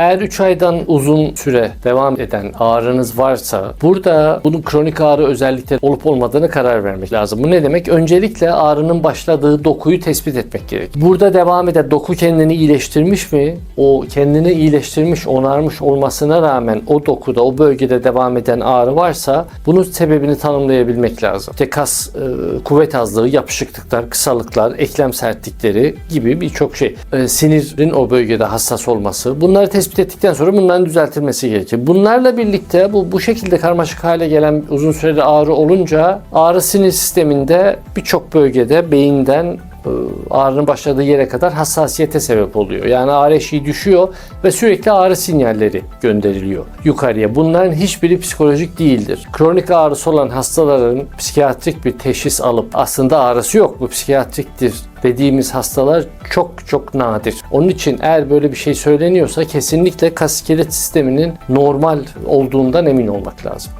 Eğer 3 aydan uzun süre devam eden ağrınız varsa burada bunun kronik ağrı özellikle olup olmadığını karar vermek lazım. Bu ne demek? Öncelikle ağrının başladığı dokuyu tespit etmek gerek. Burada devam eden doku kendini iyileştirmiş mi? O kendini iyileştirmiş, onarmış olmasına rağmen o dokuda, o bölgede devam eden ağrı varsa bunun sebebini tanımlayabilmek lazım. İşte kas e, kuvvet azlığı, yapışıklıklar, kısalıklar, eklem sertlikleri gibi birçok şey. E, sinirin o bölgede hassas olması. Bunları tespit ettikten sonra bunların düzeltilmesi gerekir. Bunlarla birlikte bu bu şekilde karmaşık hale gelen uzun süreli ağrı olunca ağrı sinir sisteminde birçok bölgede beyinden ağrının başladığı yere kadar hassasiyete sebep oluyor. Yani ağrı eşiği düşüyor ve sürekli ağrı sinyalleri gönderiliyor yukarıya. Bunların hiçbiri psikolojik değildir. Kronik ağrısı olan hastaların psikiyatrik bir teşhis alıp aslında ağrısı yok bu psikiyatriktir dediğimiz hastalar çok çok nadir. Onun için eğer böyle bir şey söyleniyorsa kesinlikle kas iskelet sisteminin normal olduğundan emin olmak lazım.